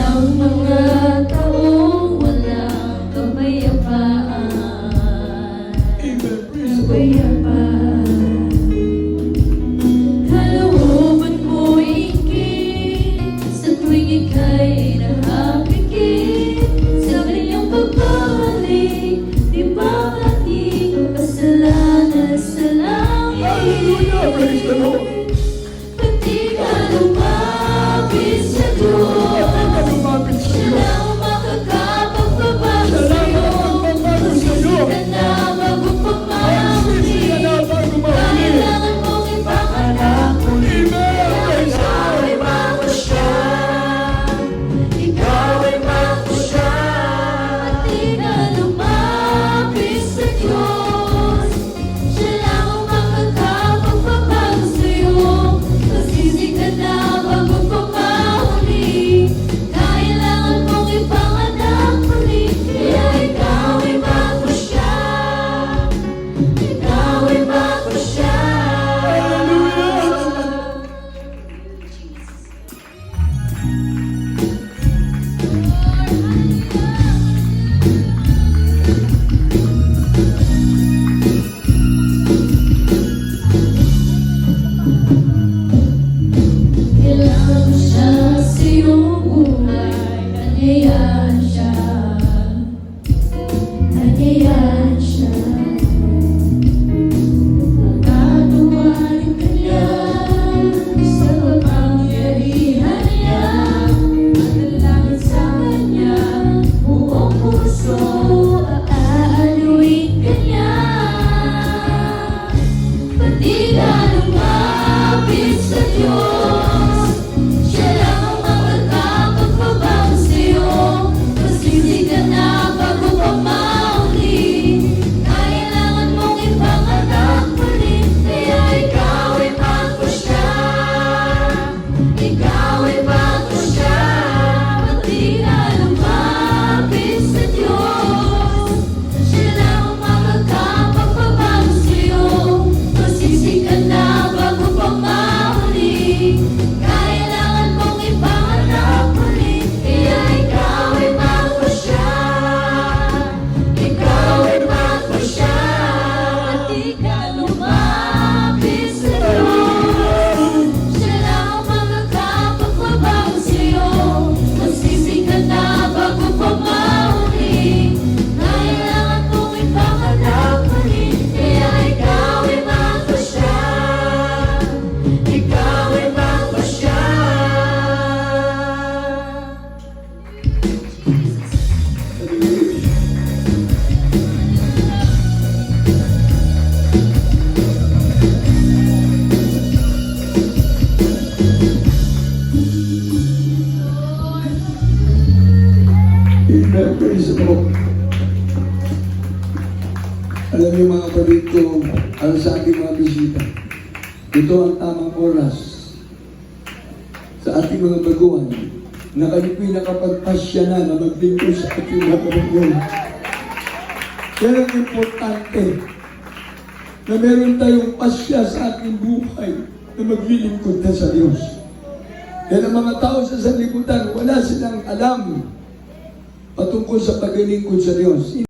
sống ngơ. Yeah. Isa po. Alam niyo mga kapatid ko, ang sa ating mga bisita, ito ang tamang oras sa ating mga baguhan na kayo po'y nakapagpasya na na maglingkod sa ating mga kapatid. Yan ang importante na meron tayong pasya sa ating buhay na maglilingkod na sa Diyos. Yan ang mga tao sa sanlibutan, wala silang alam patungkol sa paglilingkod sa Diyos.